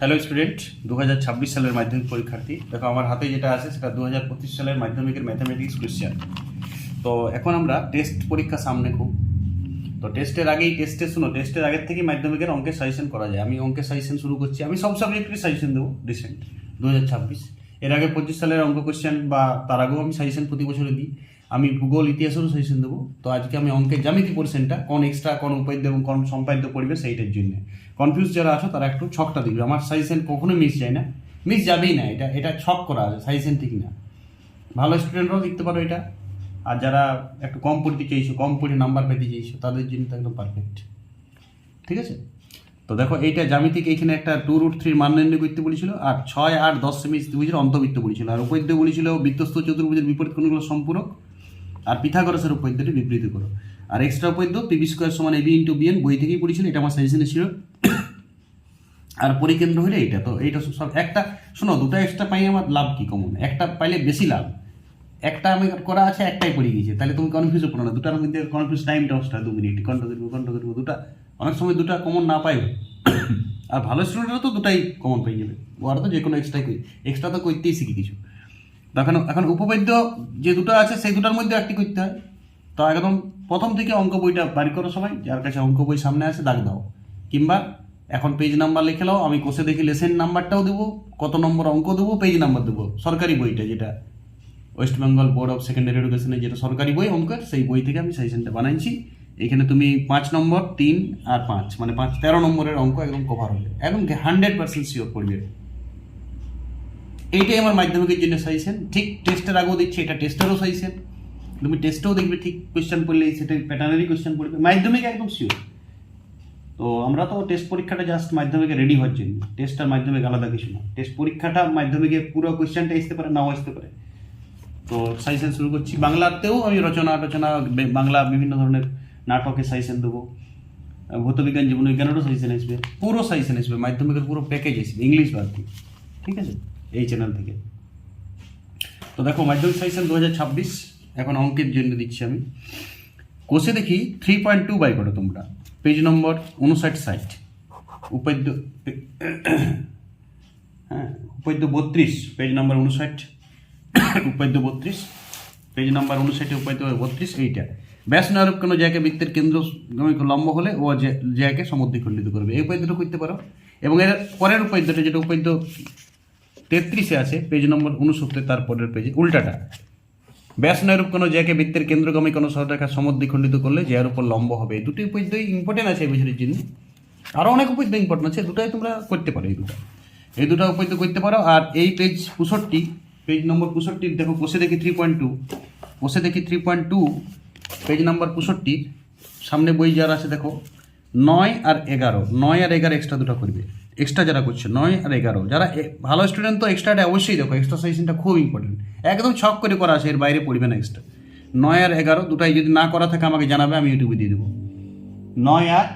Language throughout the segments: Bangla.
হ্যালো স্টুডেন্ট দু হাজার ছাব্বিশ সালের মাধ্যমিক পরীক্ষার্থী। দেখো, আমার হাতে যেটা আছে, সেটা দু হাজার পঁচিশ সালের মাধ্যমিকের ম্যাথামেটিক্স কোয়েশ্চেন তো এখন আমরা টেস্ট পরীক্ষা সামনে খুব। তো টেস্টের আগেই টেস্টে শুনো টেস্টের আগের থেকেই মাধ্যমিকের অঙ্কের সাজেশন করা যায়। আমি অঙ্কের সাজেশন শুরু করছি। আমি সব সাবজেক্টের সাজেশন দেবো রিসেন্ট দু হাজার ছাব্বিশ। এর আগে পঁচিশ সালের অঙ্ক কোয়েশ্চেন বা তার আগেও আমি সাজেশন প্রতি বছরে দিই। আমি ভূগোল ইতিহাসেরও সাজেশন দেবো। তো আজকে আমি অঙ্কের জ্যামিতি পোর্শনটা কোন এক্সট্রা কোন উপাদ্য এবং কোন সম্পাদ্য পড়বে সেইটার জন্য। কনফিউজ যারা আছো, তারা একটু ছকটা দিবে আমার সাজেশন কখনো মিস যায় না। মিস যাবেই না, এটা এটা ছক করা আছে সাজেশন ঠিক না। ভালো স্টুডেন্টরাও দেখতে পারো এটা। আর যারা একটু কম পড়তে চাইছো, কম পড়ে নাম্বার পেতে চাইছো, তাদের জন্য তো একদম পারফেক্ট ঠিক আছে? তো দেখো, এইটা জ্যামিতিক, এইখানে একটা টু রুট থ্রির মান নির্ণয় করতে বলেছিল, আর ছয়, আট, দশ সেমি ত্রিভুজের অন্তর্বৃত্ত বলেছিল। আর উপদ্য বলেছিল বৃত্তস্থ চতুর্ভুজের বিপরীত কোনগুলো সম্পূরক। আর পিথাগরসের উপদ্যটি বিবৃত করো। আর এক্সট্রা উপদ্য পিবি স্কোয়ার সমান এবি ইন্টু বিএন বই থেকেই পড়েছিল, এটা আমার সাজেশনে ছিল। আর পরিকেন্দ্র হলে এইটা। তো এইটা সব একটা শোনো, দুটো এক্সট্রা পাই আমার লাভ কি কমন একটা পাইলে বেশি লাভ। একটা আমি করা আছে, একটাই পড়ে গিয়েছে। তাহলে তুমি কনফিউজ করো না। দুটার মধ্যে কনফিউজ টাইম দশটা দু মিনিট। কন্ট করব কন্ট করব দুটা। অনেক সময় দুটা কমন না পাইবে আর ভালো স্টুডেন্টরা তো দুটাই কমন পেয়ে যাবে। ওরা তো যে কোনো এক্সট্রাই করি এক্সট্রা তো করতেই শিখি কিছু। এখন এখন উপবাদ্য যে দুটো আছে, সেই দুটার মধ্যে একটি করতে হয়। তো একদম প্রথম থেকে অঙ্ক বইটা বাড়ি করো সবাই, যার কাছে অঙ্ক বই সামনে আছে, দাগ দাও। কিংবা এখন পেজ নাম্বার লিখে নাও, আমি কোষে দেখি লেসেন নাম্বারটাও দেবো, কত নম্বর অঙ্ক দেবো পেজ নাম্বার দেবো, সরকারি বইটা যেটা West Bengal board of secondary এডুকেশনের যেটা সরকারি বই অঙ্কের, সেই বই থেকে আমি সাজেশনটা বানাইছি। এখানে তুমি পাঁচ নম্বর, তিন আর পাঁচ মানে পাঁচ, তেরো নম্বরের অঙ্ক একদম কভার হবে একদম হান্ড্রেড পার্সেন্ট শিওর পড়বে। এইটাই আমার মাধ্যমিকের জন্য সাজেশন ঠিক টেস্টের আগেও দেখছি, এটা টেস্টেরও সাজেশন তুমি টেস্টেও দেখবে, ঠিক কোয়েশ্চেন পড়লে সেটা প্যাটার্নেরই কোয়েশ্চেন পড়বে। মাধ্যমিক একদম শিওর তো আমরা তো টেস্ট পরীক্ষাটা জাস্ট মাধ্যমিকে রেডি হওয়ার জন্য। টেস্ট আর মাধ্যমিক আলাদা কিছু না। টেস্ট পরীক্ষাটা মাধ্যমিকে পুরো কোয়েশ্চেনটা আসতে পারে, নাও আসতে পারে। তো সাজেশন শুরু করছি। বাংলাতেও আমি রচনা টচনা বাংলা বিভিন্ন ধরনের নাটকের সাজেশন দেবো। ভৌতবিজ্ঞান জীবন, বিজ্ঞানেরও সাজেশন আসবে। পুরো সাজেশন আসবে। মাধ্যমিকের পুরো প্যাকেজ আসবে। ইংলিশ বাদ দিয়ে। ঠিক আছে? এই চ্যানেল থেকে। তো দেখো, মাধ্যমিক সাজেশন দু এখন অঙ্কের জন্য দিচ্ছি আমি। কোষে দেখি থ্রি পয়েন্ট টু বাই করো তোমরা। পেজ নম্বর উনষাট ষাট। উপাদ্য হ্যাঁ উপাদ্য বত্রিশ পেজ নম্বর উনষাট। উপাদ্য বত্রিশ পেজ নাম্বার উনষাটে উপাদ্য বত্রিশ, এইটা। ব্যাস, নারক কোনো জায়গায় বৃত্তের কেন্দ্র লম্ব হলে ও জায়গাকে সমদ্বিখণ্ডিত করবে। এই উপাদ্যটা করতে পারো। এবং এর পরের উপাদ্যটা, যেটা উপাদ্য তেত্রিশে আছে পেজ নম্বর উনসত্তর, তার পরের পেজে উল্টাটা। ব্যাস নয়রূপ কোনো জায়গায় বৃত্তের কেন্দ্রগামী কোনো সরলরেখা সমদ্বিখণ্ডিত করলে যার উপর লম্ব হবে। দুটি উপাদ্যই ইম্পর্টেন্ট আছে এই বিষয়ের জন্য। আরও অনেক উপাদ্য ইম্পর্টেন্ট আছে দুটাই তোমরা করতে পারো, এই দুটো। এই দুটো উপাদ্য করতে পারো, আর এই পেজ পঁয়ষট্টি পেজ নম্বর পঁয়ষট্টি দেখো, কোষে দেখি থ্রি পয়েন্ট টু কোষে দেখি three point two page number পঁয়ষট্টি সামনে বই যারা আছে, দেখো, নয় আর এগারো। নয় আর এগারো এক্সট্রা দুটো করবে। এক্সট্রা যারা করছে, নয় আর এগারো। যারা ভালো স্টুডেন্ট তো এক্সট্রাটা অবশ্যই দেখো এক্সট্রা সাইজটা খুব ইম্পর্টেন্ট একদম ছক করে করা আছে, এর বাইরে পড়বে না এক্সট্রা নয় আর এগারো, দুটাই যদি না করা থাকে আমাকে জানাবে, আমি ইউটিউবে দিয়ে দেবো। নয় আর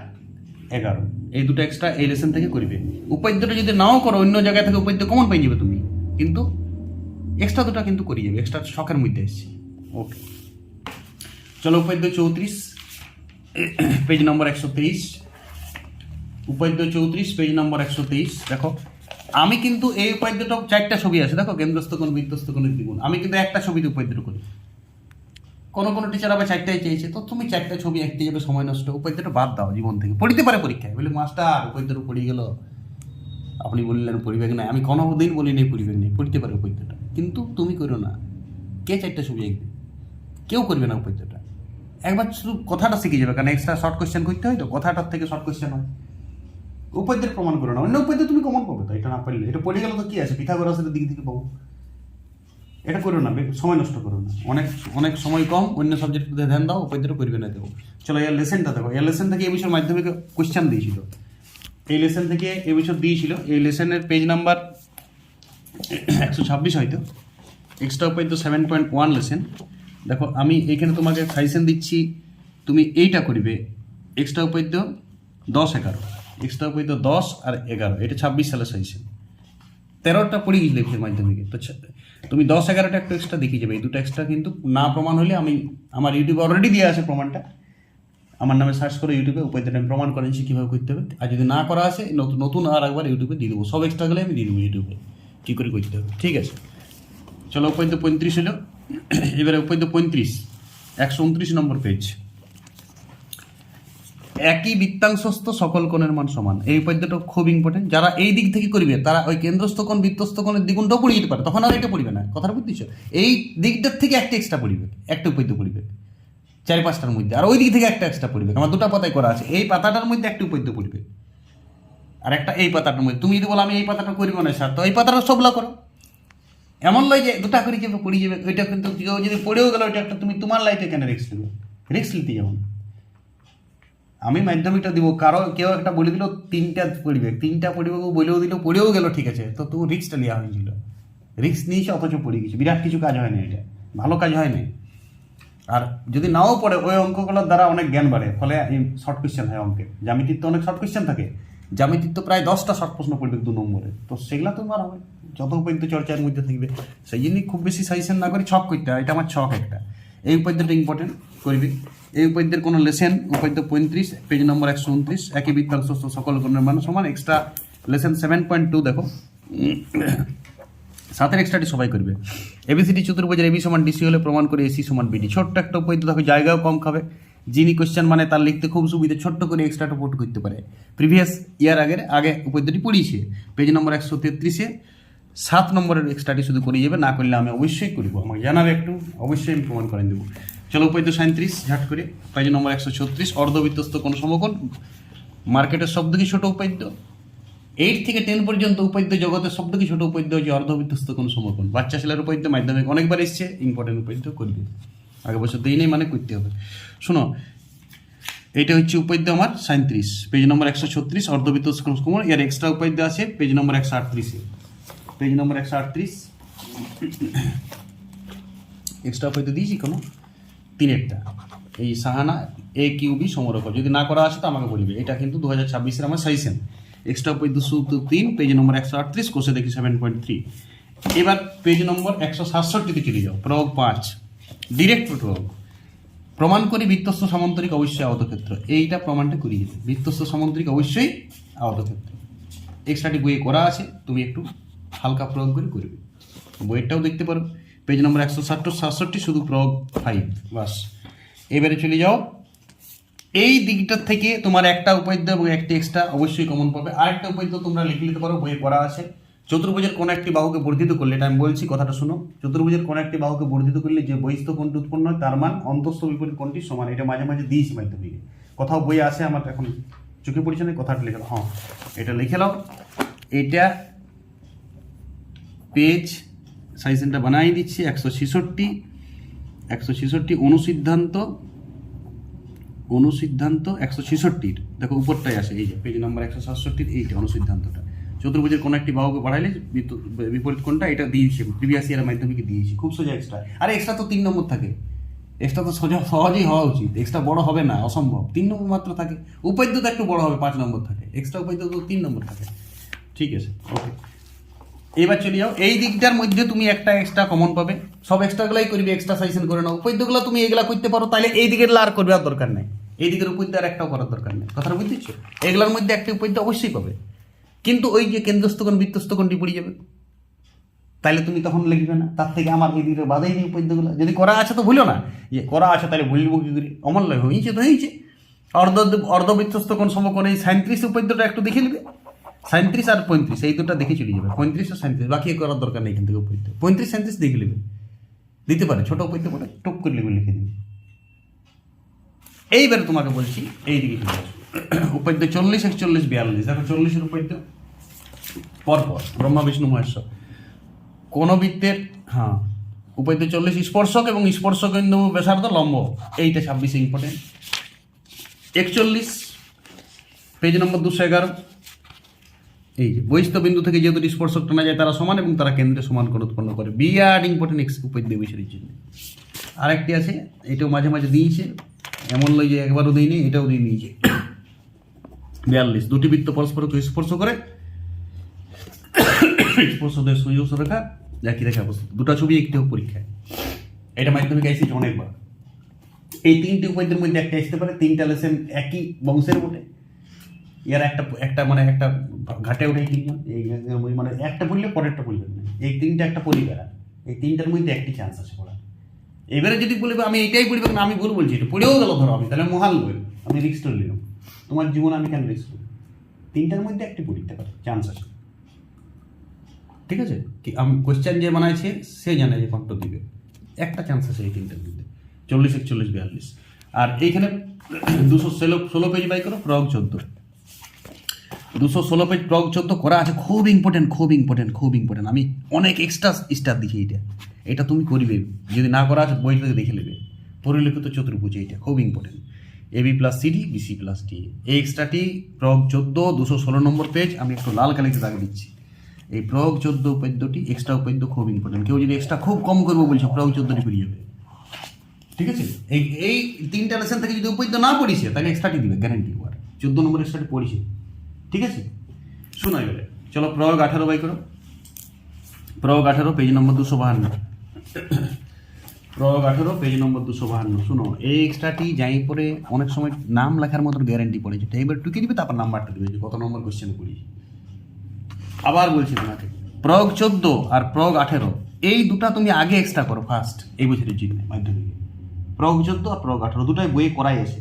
এগারো, এই দুটো এক্সট্রা এই লেসন থেকে করবে। উপাদ্যটা যদি নাও করো, অন্য জায়গায় থেকে উপাদ্য কমন পেয়ে যাবে তুমি। কিন্তু এক্সট্রা দুটো কিন্তু করিয়ে যাবে এক্সট্রা শখের মধ্যে এসছে। ওকে চলো উপাদ্য চৌত্রিশ পেজ নম্বর একশো তেইশ। উপাদ্য চৌত্রিশ পেজ নম্বর একশো তেইশ, দেখো। আমি কিন্তু এই উপাদ্যটা চারটা ছবি আছে, দেখো কেন্দ্রস্থ কোন বৃত্তস্থ কোন দ্বিগুণ। আমি কিন্তু একটা ছবিতে উপাদ্য করি। কোনো কোনো টিচার আবার চারটাই চেয়েছে, তো তুমি চারটা ছবি আঁকতে যাবে, সময় নষ্ট। উপাদ্যটা বাদ দাও জীবন থেকে। পড়িতে পারে পরীক্ষায়। বলে, মাস্টার উপাদ্যটা পড়ে গেল। আপনি বললেন পরিবেগ নাই আমি কোনো দিন বলি নেই পরিবেগ নেই পড়তে পারে উপাদ্যটা কিন্তু তুমি করো না। কে চারটা ছবি আঁকবে কেউ করবে না উপাদ্যটা একবার শুধু কথাটা শিখে যাবে, কারণ এক্সট্রা শর্ট কোয়েশ্চেন করতে হয় তো। কথাটার থেকে শর্ট কোয়েশ্চেন হয়। উপাদ্যের প্রমাণ করো না। অন্য উপাদ্য তুমি কমন পাবে তো, এটা না পারলে। এটা পড়ে গেলে তো কি আছে? পিথাগোরাসের দিক থেকে পাবো। এটা করো না সময় নষ্ট করো না। অনেক অনেক সময় কম, অন্য সাবজেক্ট ধ্যান দাও উপাদ্যটা করবে না দেবো চলো এর লেসেনটা দেখো। এর লেসেন থেকে এই বছর মাধ্যমিকে কোয়েশ্চেন দিয়েছিল। এই লেসেন থেকে এই বছর দিয়েছিল। এই লেসেনের পেজ নাম্বার একশো ছাব্বিশ হয়তো। এক্সট্রা উপাদ্য সেভেন পয়েন্ট ওয়ান লেসেন দেখো, আমি এইখানে তোমাকে সাজেশন দিচ্ছি, তুমি এইটা করবে। এক্সট্রা উপাদ্য দশ এগারো। এক্সট্রা উপাদ্য দশ আর এগারো, এটা ছাব্বিশ সালের সাজেশন তেরোটা পড়ে গেছিলে ফের মাধ্যমিকে তো তুমি দশ, এগারোটা একটু এক্সট্রা দেখিয়ে যাবে। এই দুটো এক্সট্রা কিন্তু না প্রমাণ হলে আমি, আমার ইউটিউবে অলরেডি দেওয়া আছে প্রমাণটা। আমার নামে সার্চ করে ইউটিউবে উপায়টা আমি প্রমাণ করেছি কীভাবে করতে হবে। আর যদি না করা আছে, নতুন নতুন আর একবার ইউটিউবে দিয়ে দেবো। সব এক্সট্রাগুলো আমি দিয়ে দেবো ইউটিউবে কী করে করতে হবে? ঠিক আছে। চলো উপায়ন্ত পঁয়ত্রিশ হলো। এবারে উপায়ন্ত পঁয়ত্রিশ। একশো উনত্রিশ নম্বর পেজ একই বৃত্তাংশস্থ সকল কোণের মান সমান। এই পদ্যটা খুব ইম্পর্টেন্ট যারা এই দিক থেকে করবে, তারা ওই কেন্দ্রস্থ কোণ, বৃত্তস্থ কোণের দ্বিগুণটাও পড়ে যেতে পারে। তখন আর এটা পড়বে না। কথাটা বুঝতেছ? এই দিকটার থেকে একটা এক্সট্রা পড়বে। একটা পদ্য পড়বে। চারি পাঁচটার মধ্যে। আর ওই দিক থেকে একটা এক্সট্রা পড়বে। আমার দুটো পাতায় করা আছে। এই পাতাটার মধ্যে একটা পদ্য পড়বে। আর একটা এই পাতাটার মধ্যে। তুমি যদি বলো, আমি এই পাতাটা করব না, স্যার, তো এই পাতাটা সবলা করো। এমন লয় যে দুটা করে যাবে পড়ে যাবে। ওইটা কিন্তু কেউ যদি পড়েও গেল, ওইটা একটা তুমি তোমার লাইফে কেন রিক্স নেবে? রিক্স নিতে যাব না। আমি মাধ্যমিকটা দিব, কারও কেউ একটা বলে দিল, তিনটা পড়বে। তিনটা ও বলেও দিল, পড়েও গেল, ঠিক আছে। তো তবু রিক্সটা নেওয়া হয়েছিল। রিক্স নিয়েছে অথচ পড়ে গেছে। বিরাট কিছু কাজ হয়নি এটা। ভালো কাজ হয়নি। আর যদি নাও পড়ে, ওই অঙ্কগুলোর দ্বারা অনেক জ্ঞান বাড়ে। ফলে শর্ট কোয়েশ্চেন হয় অঙ্কে জ্যামিতির তো অনেক শর্ট কোয়েশ্চেন থাকে। জ্যামিতির তো প্রায় দশটা শর্ট প্রশ্ন পড়বে দু নম্বরে। তো সেগুলো তো আর হবে। যত পর্যন্ত চর্চার মধ্যে থাকবে। সেই জন্যই খুব বেশি সাজেশন না করে ছক করতে হয়। এটা আমার ছক একটা। এই উপাদ্যটা ইম্পর্টেন্ট করবি। এই উপাদ্যের কোনো লেসেন উপাদ্য পঁয়ত্রিশ পেজ নম্বর একশো উনত্রিশ, একই বৃত্তাংশ সকল গণের মান সমান extra lesson seven point two দেখো। সাতের এক্সট্রাটি সবাই করবে। এবিসিডি চতুর্ভুজের এবি সমান ডিসি হলে প্রমাণ করে এসি সমান বিডি ছোট্ট একটা উপপাদ্য দেখো, জায়গাও কম খাবে। যিনি কোশ্চেন মানে তার লিখতে খুব সুবিধা, ছোট্ট করে এক্সট্রাটা পোর্ট করতে পারে। প্রিভিয়াস ইয়ার আগের, আগে উপপাদ্যটি পড়িয়েছে। পেজ নম্বর একশো তেত্রিশে সাত নম্বরের এক্সট্রাটি শুধু করে যাবে, না করলে আমি অবশ্যই করব। আমাকে জানাবে একটু, অবশ্যই আমি প্রমাণ করে দেবো। চলো উপপাদ্য সাঁত্রিশ ঝাট করে। পেজ নম্বর একশো ছত্রিশ অর্ধবৃত্তস্ত কোনো সমকোণ। মার্কেটের সব থেকে ছোটো উপাদ্য? এইট থেকে টেন পর্যন্ত উপাদ্য জগতের সব থেকে ছোটো উপাদ্য? হচ্ছে অর্ধবিধ্বস্ত কোন সমকোণ। বাচ্চা ছেলের উপাদ্য মাধ্যমিক অনেকবার এসছে ইম্পর্টেন্ট উপাদ্য করবে আগে বছর দিই নেই মানে করতে হবে। শোনো, এটা হচ্ছে উপাদ্য আমার সাঁত্রিশ পেজ নম্বর একশো ছত্রিশ অর্ধবিধ্বস্ত কোন সমকোণ। এর এক্সট্রা উপাদ্য আছে পেজ নম্বর একশো আটত্রিশে। পেজ নম্বর একশো আটত্রিশ। এক্সট্রা উপাদ্য দিয়েছি কোনো? তিনেরটা। এই সাহানা এ কিউবি সমরক যদি না করা আছে তো আমাকে বলবে। এটা কিন্তু দু হাজার ছাব্বিশের আমার সাইসেন এক্সট্রা পদ্য সূত্র তিন পেজ নম্বর একশো আটত্রিশ কোষে দেখি সেভেন পয়েন্ট থ্রি এবার পেজ নম্বর একশো সাতষট্টিতে চলে যাও, প্রয়োগ পাঁচ। ডিরেক্ট প্রয়োগ। প্রমাণ করি বৃত্তস্থ সামান্তরিক অবশ্যই আহত ক্ষেত্র এইটা প্রমাণটা করিয়ে দেবে বৃত্তস্থ সামান্তরিক অবশ্যই আহত ক্ষেত্র এক্সট্রাটি বইয়ে করা আছে, তুমি একটু হালকা প্রয়োগ করে করবে। বইয়েরটাও দেখতে পারো। পেজ নম্বর একশো ষাট, সাতষট্টি, শুধু প্রয়োগ ফাইভ বাস। এবারে চলে যাও। এই দিকটার থেকে তোমার একটা উপাদ্য এবং একটি এক্সট্রা অবশ্যই কমন পাবে। আরেকটা উপাদ্য তোমরা লিখে নিতে পারো, বইয়ে পড়া আছে। চতুর্ভুজের কোন একটি বাহুকে বর্ধিত করলে, এটা আমি বলছি, কথাটা শোনো। চতুর্ভুজের কোন একটি বাহুকে বর্ধিত করলে যে বহিস্থ কোণটি উৎপন্ন হয়, তার মান অন্তস্থ বিপরীত কোণটি সমান। এটা মাঝে মাঝে দিয়েছি মাধ্যমিকে। কোথাও বই আছে, আমার এখন চোখে পড়ছে না, কথাটা লিখে হ্যাঁ এটা লিখে নাও এটা পেজ সাইজেনটা বানাই দিচ্ছি, একশো ছেষট্টি একশো ছেষট্টি অনুসিদ্ধান্ত অনুসিদ্ধান্ত একশো ছেষট্টির। দেখো উপরটাই আসে, এই যে পেজ নাম্বার একশো সাতষট্টির, এইটা অনুসিদ্ধান্তটা। চতুর্ভুজের কোনো একটি বাহুকে বাড়াইলে বিপরীত কোনটা এটা দিয়েছি প্রিভিয়াস ইয়ারের মাধ্যমিকে দিয়েছি, খুব সোজা এক্সট্রা আর এক্সট্রা তো তিন নম্বর থাকে। এক্সট্রা তো সোজা, সহজেই হওয়া উচিত। এক্সট্রা বড় হবে না, অসম্ভব। তিন নম্বর মাত্র থাকে। উপাদ্য তো একটু বড় হবে, পাঁচ নম্বর থাকে। এক্সট্রা উপাদ্য তো তিন নম্বর থাকে। ঠিক আছে ওকে এবার চলে যাও। এই দিকটার মধ্যে তুমি একটা এক্সট্রা কমন পাবে। সব এক্সট্রাগুলাই করবে এক্সট্রা সাইজেন করে নাও। উপাদ্যগুলো তুমি এগুলা করতে পারো তাহলে এই দিকের আর করবে আর দরকার নেই। এই দিকের উপাদ্য আর একটাও করার দরকার নেই। কথাটা বুঝতেছ? এগুলোর মধ্যে একটা উপদ্য অবশ্যই পাবে। কিন্তু ওই যে কেন্দ্রস্থকোণ, বৃত্তস্থকোণটি পড়ে যাবে। তাহলে তুমি তখন লিখবে না। তার থেকে আমার এই দিকে বাধাই নেই উপাদ্যগুলো যদি করা আছে তো ভুলো না। যে করা আছে তাহলে ভুলবো কি করি? অমল হয়েছে তো হয়েছে অর্ধ অর্ধবৃত্তস্থ কোন সমকোণ এই সাঁত্রিশ উপদ্যটা একটু দেখে নেবে। সাঁত্রিশ আর পঁয়ত্রিশ, এই দুটো দেখে চলে যাবে। পঁয়ত্রিশ আর সাঁত্রিশ বাকি করার দরকার নেই এখান থেকে উপদ্য পঁয়ত্রিশ সাঁত্রিশ দেখে নেবে। দিতে পারে, ছোটো উপদ্য বলে টুক করে নেবে লিখে দিবে। এইবারে তোমাকে বলছি এই দিকে চলে আসো। উপাদ্য চল্লিশ, একচল্লিশ, বিয়াল্লিশ। দেখো চল্লিশের উপাদ্য পরপর, ব্রহ্মা, বিষ্ণু, মহেশ্বর। কোন বৃত্তের হ্যাঁ উপাদ্য চল্লিশ স্পর্শক এবং স্পর্শক বিন্দু ব্যাসার্ধ লম্ব। এইটা ছাব্বিশে ইম্পর্টেন্ট একচল্লিশ পেজ নম্বর দুশো এগারো। এই যে বহিস্থ বিন্দু থেকে যেহেতু স্পর্শক টানা যায়, তারা সমান এবং তারা কেন্দ্রে সমান কোণ উৎপন্ন করে। বিরাট ইম্পর্টেন্ট এক্স উপাদ্য বিষয়ের জন্য। আরেকটি আছে, এটাও মাঝে মাঝে দিয়েছে, এমন লই যে একবারও দিইনি এটাও দিয়ে নিয়েছে। বিয়াল্লিশ, দুটি বৃত্ত পরস্পরকে স্পর্শ করে, স্পর্শদের সুযোগ রেখা একই রেখা অবস্থিত। দুটো ছবি একটি হোক পরীক্ষায়। এটা মাধ্যমিক আইসি অনেকবার। এই তিনটি উপায়দের মধ্যে একটা আসতে পারে, তিনটা লেসেন একই বংশের বটে এর একটা একটা মানে একটা ঘাটে ওঠে তিনজন। এই মানে একটা পড়লে পরেরটা পড়বেন না এই তিনটা একটা পরিবার এই তিনটার মধ্যে একটি চান্স আছে পড়া এবারে যদি বলবে আমি এটাই পড়বে না, আমি ভুল বলছি, এটা পড়েও গেল ধরো আমি। তাহলে মহাল বই আমি রিক্সটা নিলাম। তোমার জীবন আমি কেন রিক্স করি? তিনটার মধ্যে একটি পড়তে পারে চান্স আছে। ঠিক আছে? কি, আমি কোশ্চেন যে বানাইছে, সে জানে যে কত দিবে। একটা চান্স আছে এই তিনটার মধ্যে। চল্লিশ, একচল্লিশ, বিয়াল্লিশ। আর এইখানে দুশো ষোলো ষোলো পেজ বাই করো, প্রয়োগ চোদ্দ। দুশো ষোলো পেজ প্রয়োগ চোদ্দ করা আছে, খুব ইম্পর্টেন্ট খুব ইম্পর্টেন্ট খুব ইম্পর্টেন্ট আমি অনেক এক্সট্রা স্টার দিচ্ছি এটা এটা তুমি করবে। যদি না করা আছে, বই থেকে দেখে নেবে। পরিলিখিত চতুর্ভুজ এটা খুব important A B plus CD BC plus D এই এক্সট্রাটি প্রয়োগ চোদ্দ, দুশো ষোলো নম্বর পেজ আমি একটু লাল কালিতে দাগ দিচ্ছি। এই প্রয়োগ চোদ্দ উপাদ্যটি এক্সট্রা উপাদ্য খুব ইম্পর্টেন্ট কেউ যদি এক্সট্রা খুব কম করব বলছে প্রয়োগ চোদ্দটি পেরিয়ে যাবে। ঠিক আছে? এই এই তিনটা লেসন থেকে যদি উপাদ্য না পড়িছে, তাহলে এক্সট্রাটি দিবে গ্যারেন্টি ওয়ার চোদ্দ নম্বর এক্সট্রাটি পড়িছে। ঠিক আছে? শোনো এবারে। চলো প্রয়োগ আঠারো বাই করো। প্রয়োগ আঠারো পেজ নম্বর দুশো বাহান্ন। প্রয়োগ আঠারো পেজ নম্বর দুশো বাহান্ন। শুনো, এই এক্সট্রাটি যাই পরে অনেক সময় নাম লেখার মতো গ্যারান্টি পড়েছে এবার টুকে দিবে, তারপর নাম্বারটা দিবে। কত নম্বর কোশ্চেন পড়িয়েছি আবার বলছি তোমাকে, প্রয়োগ চোদ্দ আর প্রয়োগ আঠেরো, এই দুটা তুমি আগে এক্সট্রা করো ফার্স্ট এই বছরের জন্য, মাধ্যমিকে। প্রয়োগ চোদ্দ আর প্রয়োগ আঠেরো, দুটাই বইয়ে করাই আছে।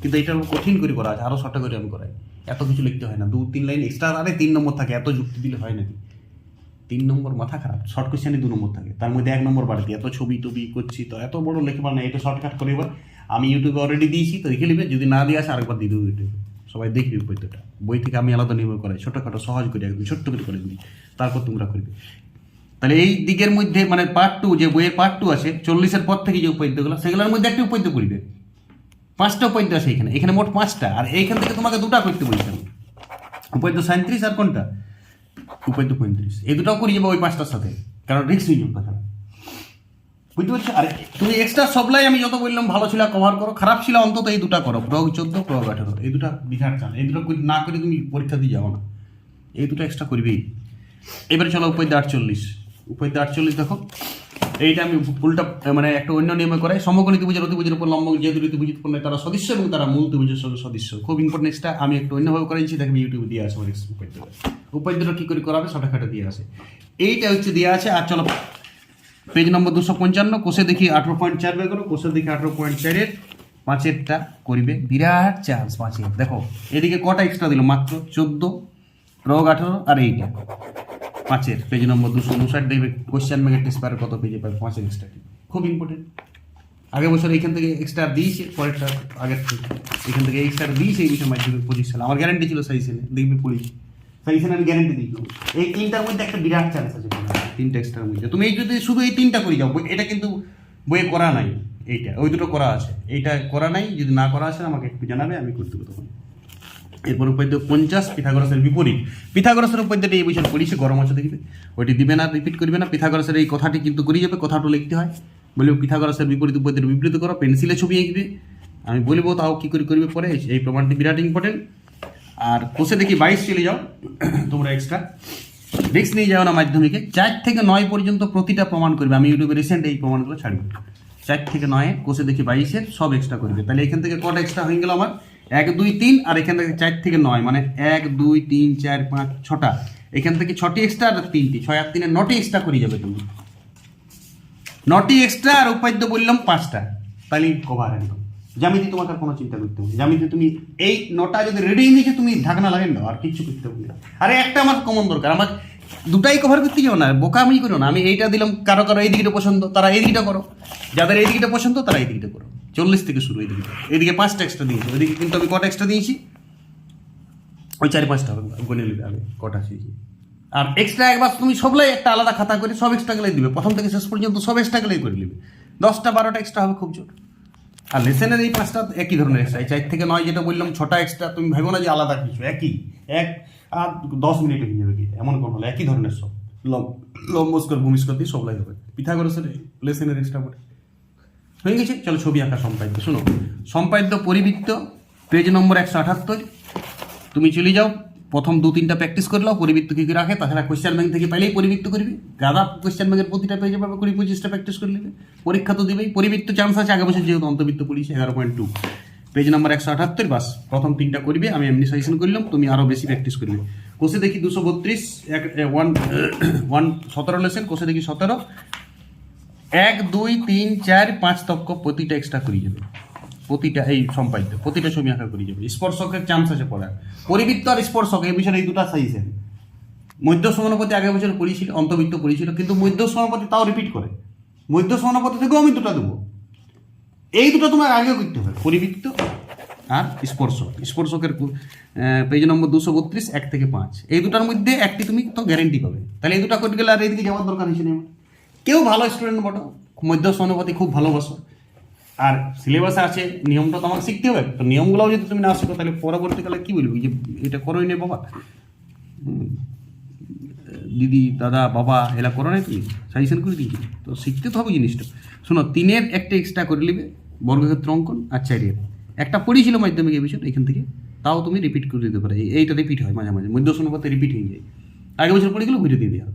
কিন্তু এটা কঠিন করে করা আছে আরও শর্টা করে আমি করাই। এত কিছু লিখতে হয় না। দু, তিন লাইন এক্সট্রা আরে তিন নম্বর থাকে, এত যুক্তি দিলে হয় নাকি? তিন নম্বর মাথা খারাপ শর্ট কোশ্চেনে দু নম্বর থাকে। তার মধ্যে এক নম্বর বাড়তি, এত ছবি টবি করছি তো, এত বড় লেখে পারে না এটা শর্টকাট করে এবার আমি ইউটিউবে অলরেডি দিয়েছি, তো দেখে নেবে, যদি না দিয়ে আসে আরেকবার দিয়ে দেবো ইউটিউবে সবাই দেখবে বইটা। বই থেকে আমি আলাদা নির্ভর করে ছোটোখাটো, সহজ করে একদম, ছোট্ট করে করে দিই। তারপর তোমরা করবে। তাহলে এই দিকের মধ্যে মানে পার্ট টু যে বইয়ের পার্ট টু আছে, চল্লিশের পর থেকে যে উপাদ্যগুলো, সেগুলোর মধ্যে একটি উপাদ্য করবে পাঁচটা উপাদ্য আছে এখানে। এখানে মোট পাঁচটা। আর এইখান থেকে তোমাকে দুটা করতে বলছি উপায় উপাদ্য সাঁত্রিশ আর কোনটা? উপাদ্য পঁয়ত্রিশ। এই দুটাও করিয়ে যাবে ওই পাঁচটার সাথে। কারণ রিক্স নিয়ে যাবে তাছাড়া বুঝতে পারছ? আর তুমি এক্সট্রা সবলাই আমি যত বললাম ভালো ছিল কভার করো, খারাপ ছিল অন্তত এই দুটা করো। প্রয়োগ চোদ্দ, প্রয়োগ আঠারো। এই দুটা বিঘার চান এই দুটো না করে তুমি পরীক্ষা দিয়ে যাও না। এই দুটো এক্সট্রা করবেই। এবারে চলো উপাদ্য আটচল্লিশ। উপাদ্য আটচল্লিশ দেখো। এইটা আমি উল্টা মানে একটা অন্য নিয়মে করাই। সমকোণী ত্রিভুজের অতিভুজের উপর লম্ব যেহেতু উৎপন্ন হয়, তারা সদস্য এবং তারা মূল ত্রিভুজের সঙ্গে সদস্য। খুব ইম্পর্টেন্ট এক্সট্রা আমি একটু অন্যভাবে করাইছি দেখবে ইউটিউবে দিয়ে আসে অনেক উপাদ্য উপাদ্যটা কী করে করাবে শর্টকাটে দিয়ে আসে এইটা হচ্ছে দেওয়া আছে, আর চলো পেজ নম্বর দুশো পঞ্চান্ন, কোষে দেখি আঠেরো পয়েন্ট চার বের করো, কোষে দেখি আঠেরো পয়েন্ট চারের পাঁচেরটা করিবে। বিরাট চান্স পাঁচের। দেখো, এদিকে কটা এক্সট্রা দিল? মাত্র চোদ্দ, রোগ আঠেরো আর এইটা। পাঁচের পেজ নম্বর দুশো উনষাট দেখবে কোশ্চেন ব্যাগের টেস্ট পারে কত পেজে পাবে, পাঁচের এক্সট্রা খুব ইম্পর্টেন্ট আগের বছর এইখান থেকে এক্সট্রা দিয়েছে, পরেরটা আগের থেকে। এখান থেকে এক্সট্রা দিয়েছে এই বিষয়ে মাধ্যমিক পঁচিশ সালে আমার গ্যারান্টি ছিল সেই সেনে দেখবি পড়িয়েছি সেই সেনে আমি গ্যারান্টি দিই এই তিনটার মধ্যে একটা বিরাট চান্স আছে তিনটা এক্সট্রার মধ্যে। তুমি এই যদি শুধু এই তিনটা করে যাও, এটা কিন্তু বইয়ে করা নাই, এইটা। ওই দুটো করা আছে। এইটা করা নাই, যদি না করা আছে, আমাকে একটু জানাবে, আমি করতে দেবো তখন। এরপর উপাদ্য পঞ্চাশ পিথাগরসের বিপরীত। পিথাগরসের উপাদ্যটা এই বছর পড়িছে, গরম আছে দেখবে ওইটি দিবে না রিপিট করবে না। পিথাগরসের এই কথাটি কিন্তু করে যাবে, কথাটা লিখতে হয়। বলবে পিথাগরসের বিপরীত উপাদ্যের বিবৃত করো, পেন্সিলে ছবি এঁকবে। আমি বলব তাও কী করে করবে পরে, এই প্রমাণটি বিরাট ইম্পর্টেন্ট আর কোষে দেখি বাইশ চলে যাও, তোমরা এক্সট্রা রিক্স নিয়ে যাও না মাধ্যমিকে। চার থেকে নয় পর্যন্ত প্রতিটা প্রমাণ করবে। আমি ইউটিউবে রিসেন্ট এই প্রমাণগুলো ছাড়বো চার থেকে নয়, কোষে দেখি বাইশের, সব এক্সট্রা করবে। তাহলে এখান থেকে কটা এক্সট্রা হয়ে গেল আমার? এক, দুই, তিন, আর এখান থেকে চার থেকে নয় মানে এক, দুই, তিন, চার, পাঁচ, ছটা। এখান থেকে ছটি এক্সট্রা আর তিনটি, ছয় আর তিনে নটি এক্সট্রা করে যাবে তুমি নটি এক্সট্রা আর উপাদ্য বললাম পাঁচটা। তাহলে কভার একদম জ্যামিতি, তোমাকে কোনো চিন্তা করতে হবে না। জ্যামিতি, তুমি এই নটা যদি রেডি নিয়েছে তুমি ঢাকনা লাগেন দাও আর কিছু করতে হবে না। আরে, একটা আমার কমন দরকার। আমার দুটাই কভার করতে যাও না, বোকামি করো না। আমি এইটা দিলাম, কারও কারও এই দিকটা পছন্দ, তারা এই দিকটা করো। যাদের এই দিকটা পছন্দ, তারা এই দিকটা করো। চল্লিশ থেকে শুরু এই দিকটা এদিকে পাঁচটা এক্সট্রা দিয়েছি। ওইদিকে কিন্তু আমি কটা এক্সট্রা দিয়েছি? ওই চারি পাঁচটা হবে। গণে নেবে আগে কটা আর এক্সট্রা একবার তুমি সবলাই একটা আলাদা খাতা করে সব এক্সট্রা গেলে দিবে। প্রথম থেকে শেষ পর্যন্ত সব এক্সট্রা গেলেই করে নেবে। দশটা বারোটা এক্সট্রা হবে খুব জোর। আর লেসেনের এই পাঁচটা একই ধরনের এক্সট্রা এই চার থেকে নয় যেটা বললাম, ছটা এক্সট্রা তুমি ভাবো না যে আলাদা কিছু, একই। এক আর দশ মিনিটে হয়ে যাবে কি? এমন কোনো হলো একই ধরনের সব। লম লম্বস্কর ভূমিস্কর দিয়ে সবলাই হবে। পিথাগোরাসের লেসেনের এক্সট্রা বটে হয়ে গেছে, চলো ছবি আঁকা সম্পাদ্য। শোনো, সম্পাদ্য পরিবৃত্ত পেজ নম্বর একশো আঠাত্তর তুমি চলে যাও, প্রথম দু তিনটা প্র্যাকটিস করে নাও, পরিবৃত্ত কী করে রাখে, তাছাড়া কোয়েশ্চেন ব্যাংক থেকে পাইলেই পরিবৃত্ত করবি। গাদা কোয়েশ্চেন ব্যাংকের প্রতিটা পেজে পাবে কুড়ি পঁচিশটা প্র্যাকটিস করে নেবে। পরীক্ষা তো দিবেই, পরিবৃত্ত চান্স আছে, আগে বছর যেহেতু অন্তর্বৃত্ত পড়িয়েছে এগারো পয়েন্ট টু পেজ নাম্বার একশো আঠাত্তর বাস, প্রথম তিনটা করবে, আমি এমনি সাজেশন করলাম তুমি আরও বেশি প্র্যাকটিস করবে কোষে দেখি দুশো বত্রিশ, এক ওয়ান ওয়ান সতেরো লেসেন কোষে দেখি সতেরো। এক, দুই, তিন, চার, পাঁচ তক্ক প্রতিটা এক্সট্রা করে যাবে। প্রতিটা এই সম্পাদিত প্রতিটা ছবি আঁকা করে যাবে। স্পর্শকের চান্স আছে পড়ার। পরিবৃত্ত আর স্পর্শক, এই বিষয়ে এই দুটা সাইজেন মধ্য সমানুপাতি আগের বছর পড়িয়েছিল অন্তর্বৃত্ত পড়িয়েছিল কিন্তু মধ্য সমানুপাতি তাও রিপিট করে। মধ্য সমানুপাতি থেকেও আমি দুটা দেবো। এই দুটো তোমার আগেও করতে হবে। পরিবৃত্ত আর স্পর্শক। স্পর্শকের পেজ নম্বর দুশো বত্রিশ, এক থেকে পাঁচ। এই দুটার মধ্যে একটি তুমি তো গ্যারেন্টি পাবে। তাহলে এই দুটা করতে গেলে আর এইদিকে যাওয়ার দরকার হয়েছে না আমার। কেউ ভালো স্টুডেন্ট বটো। মধ্য সমানুপাতি খুব ভালোবাসো। আর সিলেবাসে আছে, নিয়মটা তো আমাকে শিখতে হবে। তো নিয়মগুলোও যদি তুমি না শিখো, তাহলে পরবর্তীকালে কী বলবি? যে এটা করোই নে বাবা। দিদি, দাদা, বাবা এলা করো নাই তুমি সাজেশন করে দিয়েছি। তো শিখতে তো হবে জিনিসটা। শোনো, তিনের একটা এক্সট্রা করে নেবে, বর্গক্ষেত্র অঙ্কন আর চারের একটা পড়িয়েছিল মাধ্যমিক এই বিষয় এখান থেকে, তাও তুমি রিপিট করে দিতে পারো। এইটা রিপিট হয় মাঝে মাঝে। মধ্য অনুপাতে রিপিট হয়ে যায়। আগে বছর পড়ে গেলে ঘুরে দিয়ে দেওয়া।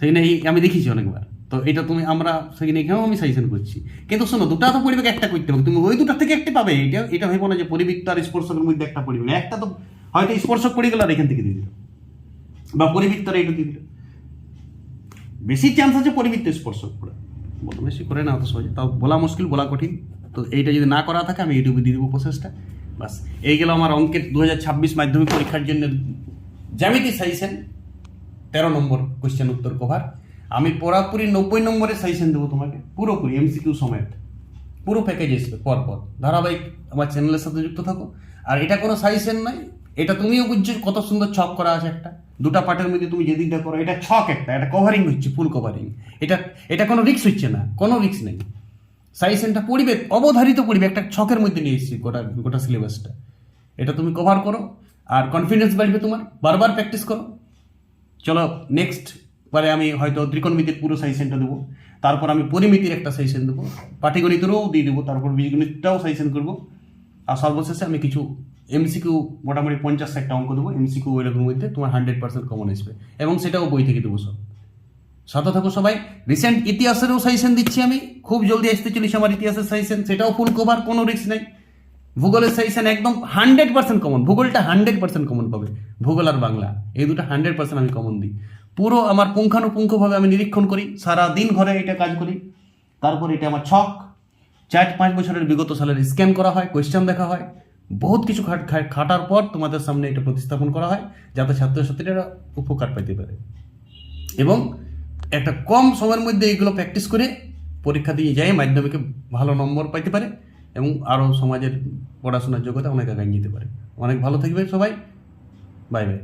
সেই না এই আমি দেখিছি অনেকবার। তো এটা তুমি আমরা সেখানে এখানেও আমি সাজেশন করছি। কিন্তু শোনো, দুটা তো পরিবেক একটা করতে হবে। তুমি ওই দুটা থেকে একটা পাবে। এটা এটা ভেবো না যে পরিবৃত্ত আর স্পর্শকের মধ্যে একটা পড়বে না একটা তো হয়তো স্পর্শক পড়ে গেল আর এখান থেকে দিয়ে দিল। বা পরিবৃত্তর এইটা দিয়ে দিল। বেশি চান্স আছে পরিবৃত্ত স্পর্শক পড়ে বেশি করে না, অত সহজে। তাও বলা মুশকিল, বলা কঠিন। তো এইটা যদি না করা থাকে, আমি ইউটিউবে দিয়ে দেবো প্রসেসটা বাস এই গেল আমার অঙ্কের দু হাজার ছাব্বিশ মাধ্যমিক পরীক্ষার জন্য জ্যামিতি সাজেশন তেরো নম্বর কোয়েশ্চেন উত্তর কভার আমি পুরাপুরি নব্বই নম্বরের সাজেশন দেবো তোমাকে, পুরোপুরি এমসিকিউ সমেত। পুরো প্যাকেজ আসবে পরপর। ধারাবাহিক আমার চ্যানেলের সাথে যুক্ত থাকো। আর এটা কোনো সাজেশন নয়, এটা তুমিও বুঝছ কত সুন্দর ছক করা আছে একটা। দুটা পার্টের মধ্যে তুমি যেদিকটা করো, এটা ছক একটা, এটা কভারিং হচ্ছে ফুল কভারিং এটা এটা কোনো রিক্স হচ্ছে না, কোনো রিক্স নেই। সাজেশনটা পড়িবে অবধারিত পড়িবে একটা ছকের মধ্যে নিয়ে এসেছি গোটা গোটা সিলেবাসটা এটা তুমি কভার করো, আর কনফিডেন্স বাড়বে তোমার, বারবার প্র্যাকটিস করো। চলো নেক্সট বারে আমি হয়তো ত্রিকোণমিতির পুরো সাজেশনটা দেবো। তারপর আমি পরিমিতির একটা সাজেশন দেবো। পাটিগণিতেরও দিয়ে দেবো, তারপর বীজগণিতটাও সাজেশন করব। আর সর্বশেষে আমি কিছু এমসিকিউ মোটামুটি পঞ্চাশ একটা অঙ্ক দেবো। এমসিকিউ ওইরকম মধ্যে তোমার হান্ড্রেড পার্সেন্ট কমন আসবে। এবং সেটাও বই থেকে দেবো সব। সাথে থাকো সবাই। রিসেন্ট ইতিহাসেরও সাজেশন দিচ্ছি আমি। খুব জলদি আসতে চলিস আমার ইতিহাসের সাজেশন সেটাও ফুল কভার কোনো রিস্ক নেই। ভূগোলের সাজেশন একদম হান্ড্রেড পার্সেন্ট কমন ভূগোলটা হান্ড্রেড পার্সেন্ট কমন পাবে। ভূগোল আর বাংলা, এই দুটো হান্ড্রেড পার্সেন্ট আমি কমন দিই। পুরো আমার পুঙ্খানুপুঙ্খভাবে আমি নিরীক্ষণ করি, সারা দিন ঘরে এটা কাজ করি। তারপর এটা আমার ছক। চার পাঁচ বছরের বিগত সালের স্ক্যান করা হয়, কোয়েশ্চেন দেখা হয়। বহুত কিছু খাটার পর তোমাদের সামনে এটা প্রতিস্থাপন করা হয়, যাতে ছাত্রছাত্রীরা উপকার পেতে পারে। এবং একটা কম সময়ের মধ্যে এইগুলো প্র্যাকটিস করে পরীক্ষা দিয়ে যায়, মাধ্যমিকে ভালো নম্বর পাইতে পারে এবং আরও সমাজের পড়াশোনার যোগ্যতা অনেক আগায় যেতে পারে। অনেক ভালো থাকবে সবাই। Bye bye